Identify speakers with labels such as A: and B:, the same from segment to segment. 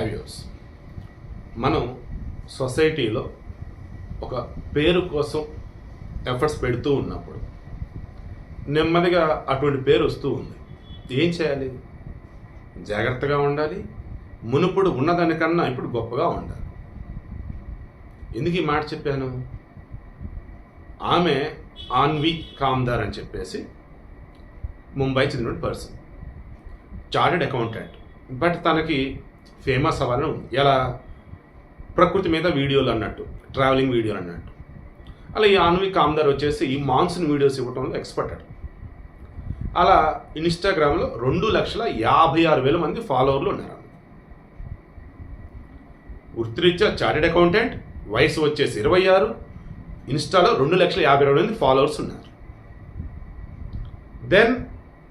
A: హైవ్యూస్ మనం సొసైటీలో ఒక పేరు కోసం ఎఫర్ట్స్ పెడుతూ ఉన్నప్పుడు నెమ్మదిగా అటువంటి పేరు వస్తూ ఉంది. ఏం చేయాలి? జాగ్రత్తగా ఉండాలి. మునుపుడు ఉన్నదానికన్నా ఇప్పుడు గొప్పగా ఉండాలి. ఎందుకు ఈ మాట చెప్పాను? ఆమె ఆన్వి కామ్దార్ అని చెప్పేసి ముంబై చెందిన పర్సన్ చార్టెడ్ అకౌంటెంట్ బట్ తనకి ఫేమస్ అవ్వాలని ఉంది. ఎలా ప్రకృతి మీద వీడియోలు అన్నట్టు ట్రావెలింగ్ వీడియోలు అన్నట్టు. అలా ఈ ఆన్వి కామ్దార్ వచ్చేసి ఈ మాన్సూన్ వీడియోస్ ఇవ్వడంలో ఎక్స్పర్ట్ అడు అలా ఇన్స్టాగ్రామ్లో రెండు లక్షల యాభై ఆరు వేల మంది ఫాలోవర్లు ఉన్నారు వృత్తిరీత్యా చార్టెడ్ అకౌంటెంట్ వయసు వచ్చేసి ఇరవై ఆరు ఇన్స్టాలో రెండు లక్షల యాభై రెండు మంది ఫాలోవర్స్ ఉన్నారు. Then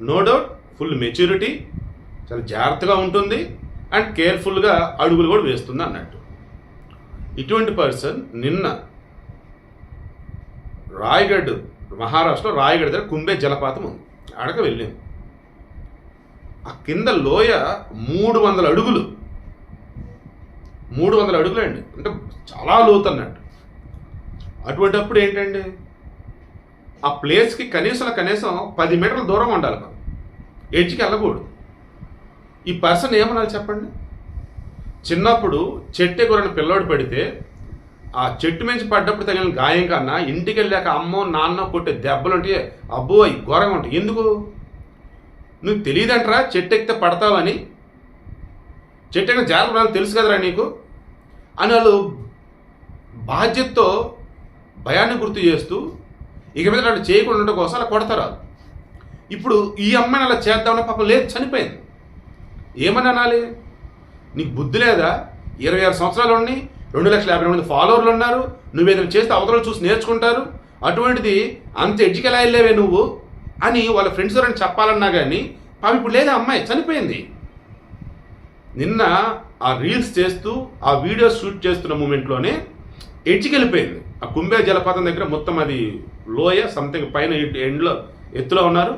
A: no doubt full maturity చాలా జాగ్రత్తగా ఉంటుంది. అండ్ కేర్ఫుల్గా అడుగులు కూడా వేస్తుంది అన్నట్టు. ఇటువంటి పర్సన్ నిన్న రాయగఢ్ మహారాష్ట్రలో రాయగఢ్ దగ్గర కుంబే జలపాతం ఉంది. అడక వెళ్ళింది. ఆ కింద లోయ మూడు వందల అడుగులు. మూడు వందల అడుగులు అండి అంటే చాలా లోతు అన్నట్టు. అటువంటప్పుడు ఏంటండి? ఆ ప్లేస్కి కనీసం కనీసం పది మీటర్ల దూరం ఉండాలి మనం. ఎడ్జ్కి వెళ్ళకూడదు. ఈ పర్సన్ ఏమనాలి చెప్పండి? చిన్నప్పుడు చెట్టు ఎగురని పిల్లోడు పడితే ఆ చెట్టు మించి పడ్డప్పుడు తగిలిన గాయం కన్నా ఇంటికి వెళ్ళాక అమ్మో నాన్న కొట్టే దెబ్బలు ఉంటే అబ్బో అవి ఘోరంగా ఉంటాయి. ఎందుకు? నువ్వు తెలియదంటరా చెట్టు ఎక్కితే పడతావని? చెట్టు ఎక్కిన జాగ్రత్త తెలుసు కదరా నీకు? అని వాళ్ళు బాధ్యతతో భయాన్ని గుర్తు చేస్తూ ఇక మీద వాళ్ళు చేయకుండా ఉండడం కోసం అలా కొడతారు ఇప్పుడు ఈ అమ్మాయిని అలా చేద్దామని పాపం లేదు చనిపోయింది. ఏమని అనాలి నీకు బుద్ధి లేదా? ఇరవై ఆరు సంవత్సరాలు ఉండి రెండు లక్షల యాభై మంది ఫాలోవర్లు ఉన్నారు. నువ్వేదైనా చేస్తే అవతల చూసి నేర్చుకుంటారు. అటువంటిది అంత ఎడ్జికి నువ్వు అని వాళ్ళ ఫ్రెండ్స్ ఎవరైనా చెప్పాలన్నా కానీ పాపం ఇప్పుడు లేదా అమ్మాయి చనిపోయింది. నిన్న ఆ రీల్స్ చేస్తూ ఆ వీడియోస్ షూట్ చేస్తున్న మూమెంట్లోనే ఎడ్జికెళ్ళిపోయింది ఆ కుంభే జలపాతం దగ్గర మొత్తం అది లోయ సంథింగ్ పైన ఎండ్లో ఎత్తులో ఉన్నారు.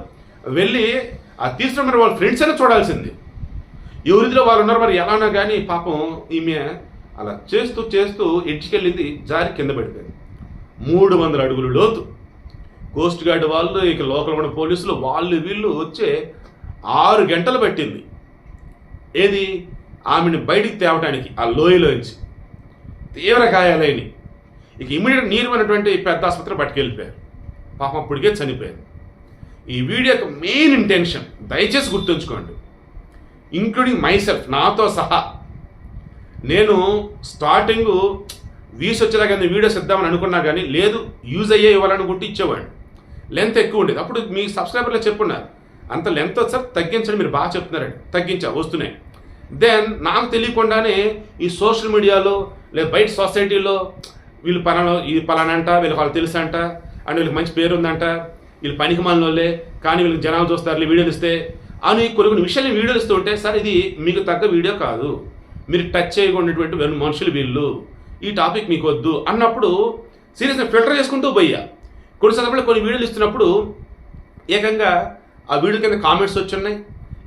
A: వెళ్ళి ఆ తీసుకున్న మరి వాళ్ళ ఫ్రెండ్స్ అయినా చూడాల్సింది. ఎవరిదిలో వారు ఉన్నారు మరి ఎలానో కానీ పాపం ఈమె అలా చేస్తూ చేస్తూ ఎడ్జ్కి జారి కింద పడిపోయింది. మూడు వందల అడుగులు లోతు. కోస్ట్ గార్డ్ వాళ్ళు ఇక లోకల్ ఉన్న పోలీసులు వాళ్ళు వీళ్ళు వచ్చే ఆరు గంటలు పట్టింది. ఏది? ఆమెను బయటికి తేవడానికి ఆ లోయలోంచి తీవ్ర గాయాలైన ఇక ఇమీడియట్ నీరు ఉన్నటువంటి పెద్ద ఆసుపత్రి పట్టుకెళ్ళిపోయారు. పాపం అప్పటికే చనిపోయారు. ఈ వీడియో యొక్క మెయిన్ ఇంటెన్షన్ దయచేసి గుర్తుంచుకోండి. ఇంక్లూడింగ్ మైసెల్ఫ్ నాతో సహా. నేను స్టార్టింగ్ వీస్ వచ్చేలాగా వీడియోస్ ఇద్దామని అనుకున్నా కానీ లేదు యూజ్ అయ్యే ఇవ్వాలనుకుంటే ఇచ్చేవాడిని. లెంత్ ఎక్కువ ఉండేది. అప్పుడు మీ సబ్స్క్రైబర్లో చెప్పున్నారు. అంత లెంత్ సార్ తగ్గించండి మీరు బాగా చెప్తున్నారండి. తగ్గించా వస్తున్నాయి దెన్ నాకు తెలియకుండానే ఈ సోషల్ మీడియాలో లేదా బయట సొసైటీలో వీళ్ళు పలానా ఈ పలానా అంట వీళ్ళకి వాళ్ళు తెలుసు అంట అండ్ వీళ్ళకి మంచి పేరు ఉందంట వీళ్ళు పనికి మాలినోళ్ళే కానీ వీళ్ళకి జనాలు చూస్తారు వీడియోలు ఇస్తే అని కొన్ని కొన్ని విషయాలు వీడియోలు ఇస్తూ ఉంటే సార్ ఇది మీకు తగ్గ వీడియో కాదు. మీరు టచ్ చేయకుండాటువంటి మనుషులు వీళ్ళు. ఈ టాపిక్ మీకు వద్దు. అన్నప్పుడు సీరియస్గా ఫిల్టర్ చేసుకుంటూ పోయా కొన్ని సందర్భాల్లో కొన్ని వీడియోలు ఇస్తున్నప్పుడు ఏకంగా ఆ వీడియో కింద కామెంట్స్ వచ్చున్నాయి.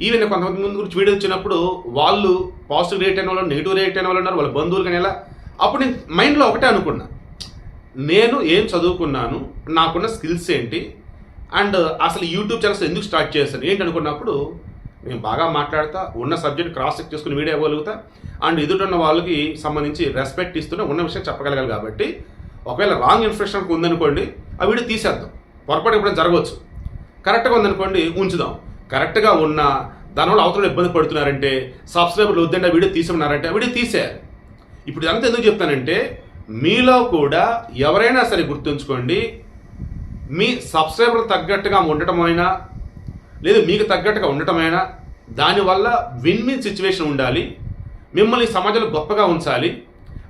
A: ఈవెన్ కొంతమంది ముందు గురించి వీడియో వచ్చినప్పుడు వాళ్ళు పాజిటివ్ రేట్ అయిన వాళ్ళు నెగిటివ్ రేట్ అయిన వాళ్ళు ఉన్నారు వాళ్ళ బంధువులు కానీ ఎలా అప్పుడు నేను మైండ్లో ఒకటే అనుకున్నా. నేను ఏం చదువుకున్నాను నాకున్న స్కిల్స్ ఏంటి అండ్ అసలు యూట్యూబ్ ఛానల్స్ ఎందుకు స్టార్ట్ చేశాను? ఏంటి అనుకున్నప్పుడు నేను బాగా మాట్లాడతా ఉన్న సబ్జెక్ట్ క్రాస్ చెక్ చేసుకుని వీడియో ఇవ్వగలుగుతా అండ్ ఎదుటిన్న వాళ్ళకి సంబంధించి రెస్పెక్ట్ ఇస్తూనే ఉన్న విషయం చెప్పగలగాలి కాబట్టి ఒకవేళ రాంగ్ ఇన్ఫర్మేషన్ ఉందనుకోండి ఆ వీడియో తీసేద్దాం. పొరపాటు ఎప్పుడైనా జరగవచ్చు. కరెక్ట్గా ఉందనుకోండి ఉంచుదాం. కరెక్ట్గా ఉన్న దానివల్ల అవతల ఇబ్బంది పడుతున్నారంటే సబ్స్క్రైబర్లు వద్దంటే ఆ వీడియో తీసేమన్నారంటే ఆ వీడియో తీసేయాలి. ఇప్పుడు ఇదంతా ఎందుకు చెప్తానంటే మీలో కూడా ఎవరైనా సరే గుర్తుంచుకోండి మీ సబ్స్క్రైబర్ తగ్గట్టుగా ఉండటమైనా లేదు మీకు తగ్గట్టుగా ఉండటమైనా దానివల్ల విన్ విన్ సిచ్యువేషన్ ఉండాలి. మిమ్మల్ని సమాజంలో గొప్పగా ఉంచాలి.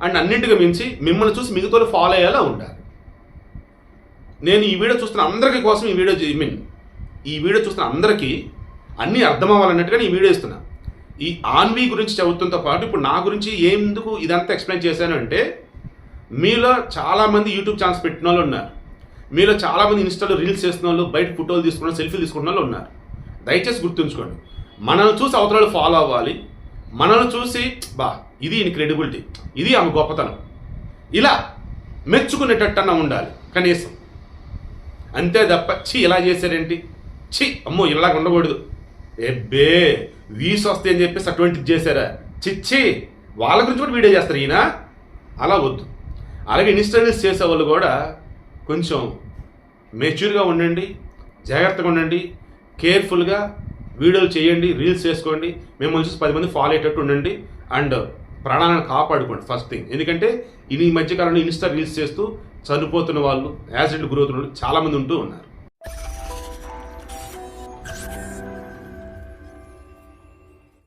A: అండ్ అన్నింటికి మించి మిమ్మల్ని చూసి మిగతా ఫాలో అయ్యేలా ఉండాలి. నేను ఈ వీడియో చూస్తున్న అందరికీ కోసం ఈ వీడియో ఐ మీన్ ఈ వీడియో చూస్తున్న అందరికీ అన్నీ అర్థమవ్వాలన్నట్టుగా ఈ వీడియో ఇస్తున్నా ఈ ఆన్వీ గురించి చదువుతుంతో పాటు ఇప్పుడు నా గురించి ఎందుకు ఇదంతా ఎక్స్ప్లెయిన్ చేశాను అంటే మీలో చాలామంది యూట్యూబ్ ఛానల్స్ పెట్టిన వాళ్ళు ఉన్నారు. మీలో చాలామంది ఇన్స్టాలో రీల్స్ చేస్తున్న వాళ్ళు బయట ఫోటోలు తీసుకున్న సెల్ఫీలు తీసుకున్న వాళ్ళు ఉన్నారు. దయచేసి గుర్తుంచుకోండి. మనల్ని చూసి అవతల ఫాలో అవ్వాలి. మనల్ని చూసి బా ఇది ఈయన క్రెడిబిలిటీ ఇది ఆమె గొప్పతనం. ఇలా మెచ్చుకునేటట్టన్నా ఉండాలి కనీసం. అంతే తప్ప చి ఇలా చేశారేంటి? చి అమ్మో ఇలా ఉండకూడదు. ఎబ్బే వీస్ వస్తే అని చెప్పేసి అటువంటిది చేశారా? చిచ్చి వాళ్ళ గురించి కూడా వీడియో చేస్తారు ఈయన. అలా వద్దు. అలాగే ఇన్స్టాల్స్ చేసే వాళ్ళు కూడా కొంచెం మెచ్యూర్గా ఉండండి జాగ్రత్తగా ఉండండి కేర్ఫుల్గా వీడియోలు చేయండి రీల్స్ చేసుకోండి మిమ్మల్ని చూసి పది మంది ఫాలో అయ్యేటట్టు ఉండండి అండ్ ప్రాణాలను కాపాడుకోండి ఫస్ట్ థింగ్ ఎందుకంటే ఇది ఈ మధ్యకాలంలో ఇన్స్టా రీల్స్ చేస్తూ చనిపోతున్న వాళ్ళు యాక్సిడెంట్ గురవుతున్న వాళ్ళు చాలామంది ఉంటూ ఉన్నారు.